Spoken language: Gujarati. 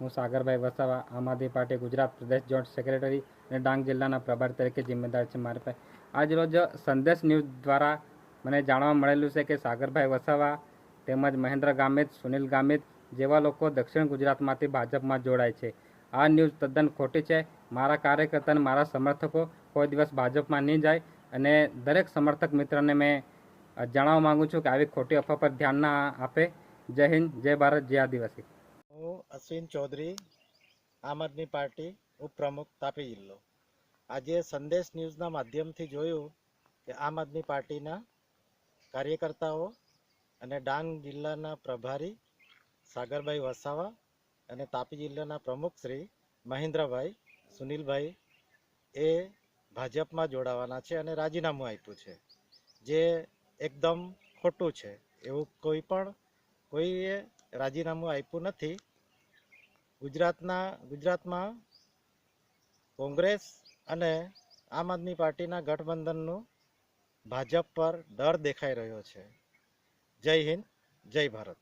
હું સાગરભાઈ વસાવા, આમ આદમી પાર્ટી ગુજરાત પ્રદેશ જોઈન્ટ સેક્રેટરી અને ડાંગ જિલ્લાના પ્રભારી તરીકે જિમ્મેદાર છે મારી પાસે. આજ રોજ સંદેશ ન્યૂઝ દ્વારા મને જાણવા મળેલું છે કે સાગરભાઈ વસાવા તેમજ મહેન્દ્ર ગામિત, સુનિલ ગામિત જેવા લોકો દક્ષિણ ગુજરાતમાંથી ભાજપમાં જોડાય છે. આ ન્યૂઝ તદ્દન ખોટી છે. મારા કાર્યકર્તા મારા સમર્થકો કોઈ દિવસ ભાજપમાં નહીં જાય અને દરેક સમર્થક મિત્રને મેં જણાવવા માગું છું કે આવી ખોટી અફવા પર ધ્યાન ના આપે. જય હિન્દ, જય ભારત, જય આદિવાસી. અશ્વિન ચૌધરી, આમ આદમી પાર્ટી ઉપપ્રમુખ તાપી જિલ્લો આજે સંદેશ ન્યૂઝના માધ્યમથી જોયું કે આમ આદમી પાર્ટીના કાર્યકર્તાઓ અને ડાંગ જિલ્લાના પ્રભારી સાગરભાઈ વસાવા અને તાપી જિલ્લાના પ્રમુખ શ્રી મહેન્દ્રભાઈ સુનિલભાઈ એ ભાજપમાં જોડાવાના છે અને રાજીનામું આપ્યું છે. જે એકદમ ખોટું છે. એવું કોઈ પણ કોઈએ રાજીનામું આપ્યું નથી. ગુજરાતના, ગુજરાતમાં કોંગ્રેસ અને આમ આદમી પાર્ટીના ગઠબંધનનું ભાજપ પર ડર દેખાઈ રહ્યો છે. જય હિન્દ, જય ભારત.